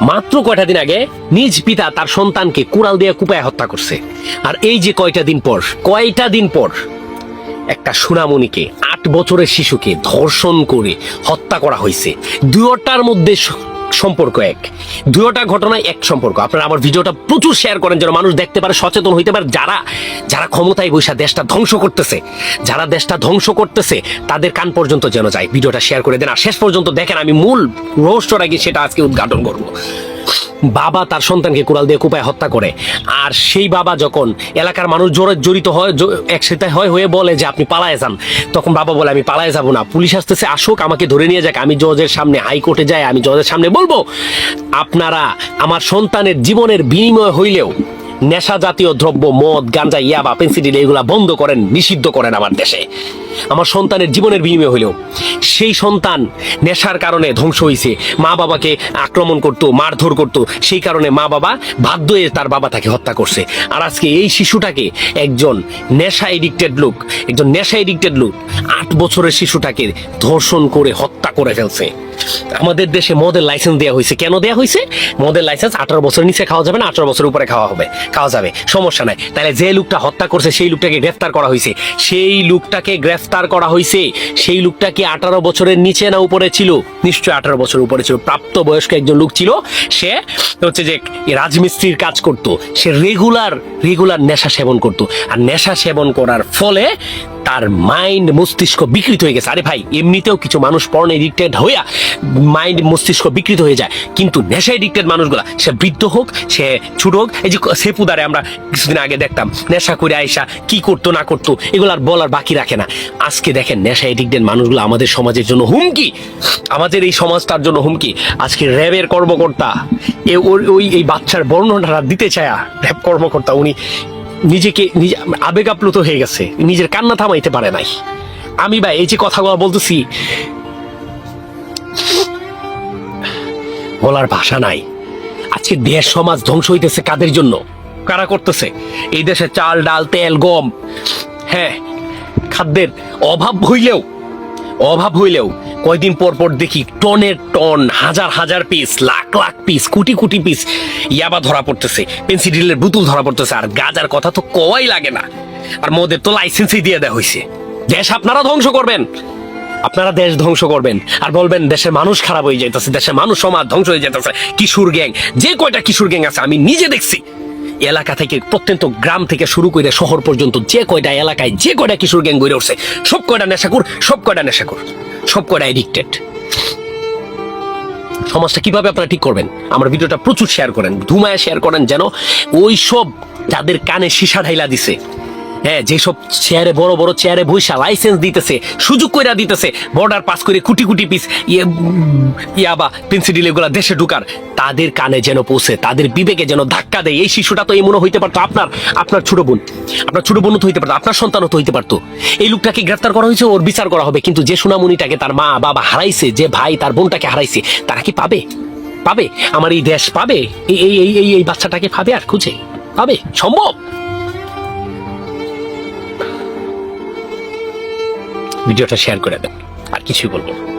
মাত্র কয়টা দিন আগে নিজ পিতা তার সন্তানকে কুড়াল দিয়ে কুপায় হত্যা করছে। আর এই যে কয়টা দিন পর, কয়টা দিন পর একটা সুনামণিকে, আট বছরের শিশুকে ধর্ষণ করে হত্যা করা হয়েছে। দুয়োটার মধ্যে সম্পর্ক এক। দুটা ঘটনায় এক সম্পর্ক। আপনারা আমার ভিডিওটা প্রচুর শেয়ার করেন, যেন মানুষ দেখতে পারে, সচেতন হইতে পারে। যারা যারা ক্ষমতায় বৈশা দেশটা ধ্বংস করতেছে, যারা দেশটা ধ্বংস করতেছে, তাদের কান পর্যন্ত যেন যায়। ভিডিওটা শেয়ার করে দেন। আর শেষ পর্যন্ত দেখেন, আমি মূল রহস্যটা কি, সেটা আজকে উদ্ঘাটন করব। বাবা তার সন্তানকে কুড়াল দিয়ে কুপায় হত্যা করে। আর সেই বাবা যখন এলাকার মানুষ জোরে জড়িত হয় একসাথে হয়, হয়ে বলে যে, আপনি পালায় যান। তখন বাবা বলে, আমি পালায় যাব না। পুলিশ আসতেছে, আসুক, আমাকে ধরে নিয়ে যাক। আমি জজের সামনে হাইকোর্টে যাই, আমি জজের সামনে বলব। আপনারা, আমার সন্তানের জীবনের বিনিময় হইলেও নেশা জাতীয় দ্রব্য, মদ, গাঞ্জা, ইয়াবা, পেন্সিডিল, এগুলা বন্ধ করেন, নিষিদ্ধ করেন আমার দেশে। আমার সন্তানের জীবনের বিনিময় হইলেও। সেই সন্তান নেশার কারণে ধ্বংস হয়েছে মা বাবাকে আক্রমণ করত, মারধর করত। সেই কারণে মা বাবা বাধ্য হয়ে তার বাবা তাকে হত্যা করছে। আর আজকে এই শিশুটাকে একজন নেশা এডিক্টেড লোক, একজন নেশা এডিক্টেড লোক আট বছরের শিশুটাকে ধর্ষণ করে হত্যা করে ফেলছে। আমাদের দেশে মদের লাইসেন্স দেওয়া হয়েছে। কেন দেওয়া হয়েছে? মদের লাইসেন্স আঠারো বছর নিচে খাওয়া যাবে না, আঠারো বছর উপরে খাওয়া হবে, খাওয়া যাবে, সমস্যা নাই। তাহলে যে লোকটা হত্যা করছে, সেই লোকটাকে গ্রেফতার করা হয়েছে। সেই লোকটাকে গ্রেফতার করা হয়েছে। সেই লোকটা কি আঠারো বছরের নিচে না উপরে ছিল? নিশ্চয়ই আঠারো বছর উপরে ছিল। প্রাপ্ত বয়স্ক একজন লোক ছিল। সে হচ্ছে যে রাজমিস্ত্রির কাজ করত। সে রেগুলার রেগুলার নেশা সেবন করত। আর নেশা সেবন করার ফলে তার মাইন্ড মস্তিষ্ক বিকৃত হয়ে গেছে। আরে ভাই, এমনিতেও কিছু মানুষ পর্ন এডিক্টেড হইয়া মাইন্ড মস্তিষ্ক বিকৃত হয়ে যায়। কিন্তু নেশা এডিক্টেড মানুষগুলা, সে বৃদ্ধ হোক, সে ছোট হোক, এই যে সেপুদারে আমরা কিছুদিন আগে দেখতাম, নেশা করে আইসা কি করতো না করতো, এগুলো আর বলার বাকি রাখে না। আজকে দেখেন নেশা এডিক্টেড মানুষগুলো আমাদের সমাজের জন্য হুমকি। আমাদের এই সমাজটার জন্য হুমকি। আজকে র্যাবের কর্মকর্তা, এ ওই, এই বাচ্চার বর্ণনাটা দিতে চায়, র্যাব কর্মকর্তা, উনি নিজেকে নিজে আবেগ আপ্লুত হয়ে গেছে। নিজের কান্না থামাইতে পারে নাই। আমি ভাই এই যে কথাগুলো বলতেছি, বলার ভাষা নাই। আজকে দেশ, সমাজ ধ্বংস হইতেছে কাদের জন্য? কারা করতেছে? এই দেশে চাল, ডাল, তেল, গম হ্যাঁ খাদ্যের অভাব হইলেও অভাব হইলেও কয়দিন পর পর দেখি টনের টন, হাজার হাজার piece lakh lakh piece crore crore piece ইয়াবা ধরা পড়তেছে পেন্সিডিলের বুতুল ধরা পড়তেছে, আর গাজার কথা তো কওয়াই লাগে না। আর মোদের তো লাইসেন্সই দিয়ে দেওয়া হয়েছে দেশ আপনারা ধ্বংস করবেন। আপনারা দেশ ধ্বংস করবেন। আর বলবেন, দেশের মানুষ খারাপ হয়ে যাইতেছে, দেশের মানুষ সমাজ ধ্বংস হয়ে যাইতেছে। কিশোর গ্যাং, যে কয়টা কিশোর গ্যাং আছে, আমি নিজে দেখছি। এলাকা থেকে প্রত্যন্ত গ্রাম থেকে শুরু করে শহর পর্যন্ত যে কয়টা এলাকায় যে কয়টা কিশোর গ্যাং গড়ে উঠছে, সব কয়টা নেশাকুর সব কয়টা নেশাকুর সব কয়টা এডিক্টেড সমাজটা কীভাবে আপনারা ঠিক করবেন? আমার ভিডিওটা প্রচুর শেয়ার করেন, ধুমায় শেয়ার করেন যেন ওই সব যাদের কানে সীসা ঢাইলা দিছে হ্যাঁ যেসব চেয়ারে বড় বড় চেয়ারে বৈশা লাইসেন্স দিতেছে, সুযোগ কইরা দিতেছে বর্ডার পাস করে কুটি কুটি পিস ইয়ে ইয়াবা পেন্সিডিল এগুলা দেশে ঢুকার, তাদের কানে যেন পৌঁছে, তাদের বিবেকে যেন ধাক্কা দেয়। এই শিশুটা তো এমনও হইতে পারতো আপনার আপনার ছোট বোন, আপনার ছোট বোন তো হইতে পারতো, আপনার সন্তানও তো হইতে পারতো। এই লোকটাকে গ্রেফতার করা হয়েছে, ওর বিচার করা হবে, কিন্তু যে সুনামণিটাকে তার মা, বাবা হারাইছে, যে ভাই তার বোনটাকে হারাইছে, তারা কি পাবে? পাবে? আমার এই দেশ পাবে? এই এই এই এই এই বাচ্চাটাকে পাবে আর খুঁজে? পাবে? সম্ভব? ভিডিওটা শেয়ার করে দেন আর কিছুই বলব না।